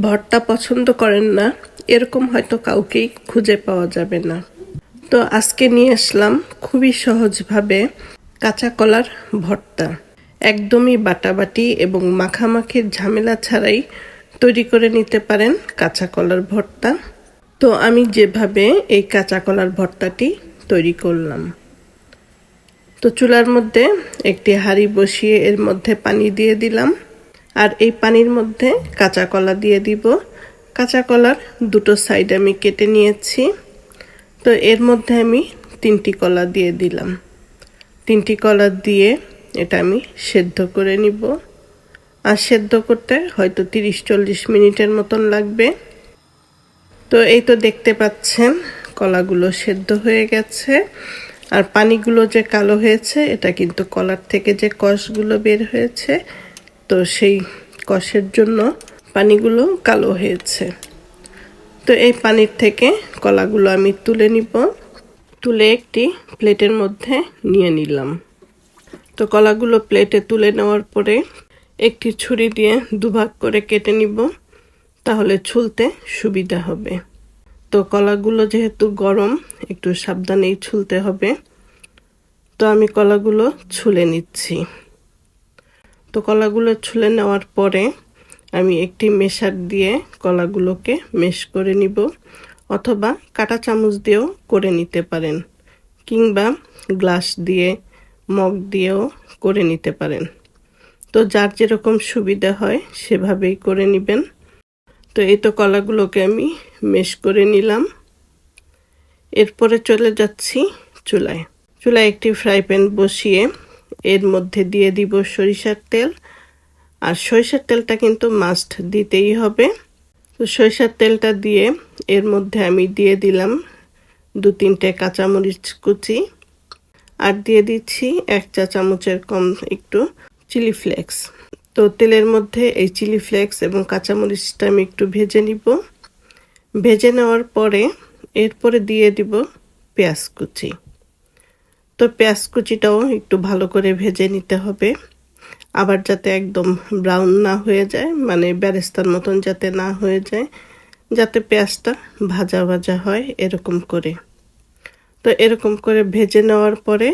ভর্তা পছন্দ করেন না, এরকম হয়তো কাউকেই খুঁজে পাওয়া যাবে না। তো আজকে নিয়ে আসলাম খুবই সহজভাবে কাঁচা কলার ভর্তা। একদমই বাটাবাটি এবং মাখামাখির ঝামেলা ছাড়াই তৈরি করে নিতে পারেন কাঁচা কলার ভর্তা। তো আমি যেভাবে এই কাঁচা কলার ভর্তাটি তৈরি করলাম। তো চুলার মধ্যে একটি হাঁড়ি বসিয়ে এর মধ্যে পানি দিয়ে দিলাম। আর এই পানির মধ্যে কাঁচা কলা দিয়ে দিব। কাঁচা কলার দুটো সাইড আমি কেটে নিয়েছি। তো এর মধ্যে আমি তিনটি কলা দিয়ে দিলাম। তিনটি কলা দিয়ে এটা আমি সেদ্ধ করে নিব। আর সেদ্ধ করতে হয়তো তিরিশ চল্লিশ মিনিটের মতন লাগবে। তো এই তো দেখতে পাচ্ছেন, কলাগুলো সেদ্ধ হয়ে গেছে। আর পানিগুলো যে কালো হয়েছে, এটা কিন্তু কলার থেকে যে কষগুলো বের হয়েছে তো সেই কষের জন্য পানিগুলো কালো হয়েছে। তো এই পানির থেকে কলাগুলো আমি তুলে নিব। তুলে একটি প্লেটের মধ্যে নিয়ে নিলাম। তো কলাগুলো প্লেটে তুলে নেওয়ার পরে একটি ছুরি দিয়ে দুভাগ করে কেটে নিব, তাহলে ছুলতে সুবিধা হবে। তো কলাগুলো যেহেতু গরম, একটু সাবধানেই ছুলতে হবে। তো আমি কলাগুলো ছুলে নিচ্ছি। তো কলাগুলো ছুলে নেওয়ার পরে আমি একটি মেশার দিয়ে কলাগুলোকে মেশ করে নিব অথবা কাটা চামচ দিয়েও করে নিতে পারেন কিংবা গ্লাস দিয়ে, মগ দিয়েও করে নিতে পারেন। তো যার যেরকম সুবিধা হয় সেভাবেই করে নেবেন। তো এই তো কলাগুলোকে আমি মেশ করে নিলাম। এরপরে চলে যাচ্ছি চুলায়। চুলায় একটি ফ্রাই প্যান বসিয়ে এর মধ্যে দিয়ে দিব সরিষার তেল। আর সরিষার তেলটা কিন্তু মাস্ট দিতেই হবে। তো সরিষার তেলটা দিয়ে এর মধ্যে আমি দিয়ে দিলাম দু তিনটে কাঁচামরিচ কুচি। আর দিয়ে দিচ্ছি এক চা চামচের কম একটু চিলি ফ্লেক্স তো তেলের মধ্যে এই চিলি ফ্লেক্স এবং কাঁচামরিচটা আমি একটু ভেজে নিব। ভেজে নেওয়ার পরে এরপরে দিয়ে দিব পেঁয়াজ কুচি। তো পেঁয়াজ কুচিটাও একটু ভালো করে ভেজে নিতে হবে। আবার যাতে একদম ব্রাউন না হয়ে যায় মানে ব্যারেস্তার মতন যাতে না হয়ে যায়, যাতে পেঁয়াজটা ভাজা ভাজা হয় এরকম করে। তো এরকম করে ভেজে নেওয়ার পরে,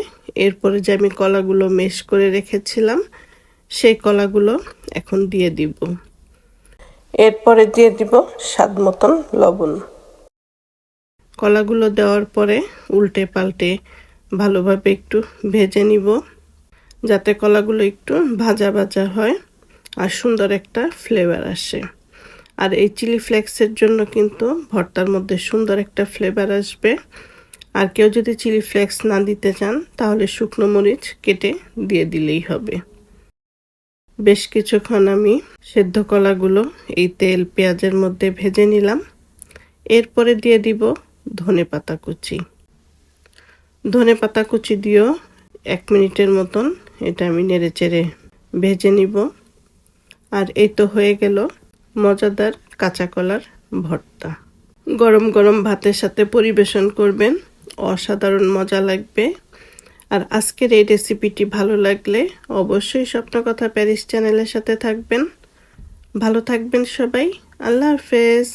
এরপরে যে আমি কলাগুলো মেশ করে রেখেছিলাম, সেই কলাগুলো এখন দিয়ে দিব। এরপরে দিয়ে দিব স্বাদ মতন লবণ। কলাগুলো দেওয়ার পরে উল্টে পাল্টে ভালোভাবে একটু ভেজে নিব, যাতে কলাগুলো একটু ভাজা ভাজা হয় আর সুন্দর একটা ফ্লেভার আসে। আর এই চিলি ফ্লেক্সের জন্য কিন্তু ভর্তার মধ্যে সুন্দর একটা ফ্লেভার আসবে। আর কেউ যদি চিলি ফ্লেক্স না দিতে চান, তাহলে শুকনো মরিচ কেটে দিয়ে দিলেই হবে। বেশ কিছুক্ষণ আমি সেদ্ধ কলাগুলো এই তেল, পেঁয়াজের মধ্যে ভেজে নিলাম। এরপরে দিয়ে দিব ধনে পাতা কুচি। ধনে পাতা কুচি দিয়েও এক মিনিটের মতন। এটা আমি নেড়ে চেড়ে ভেজে নিব। আর এই তো হয়ে গেল মজাদার কাঁচা কলার ভর্তা। গরম গরম ভাতের সাথে পরিবেশন করবেন। অসাধারণ মজা লাগবে। আর আজকের এই রেসিপিটি ভালো লাগলে অবশ্যই স্বপ্ন কথা প্যারিস চ্যানেলের সাথে থাকবেন। ভালো থাকবেন সবাই। আল্লাহ হাফেজ।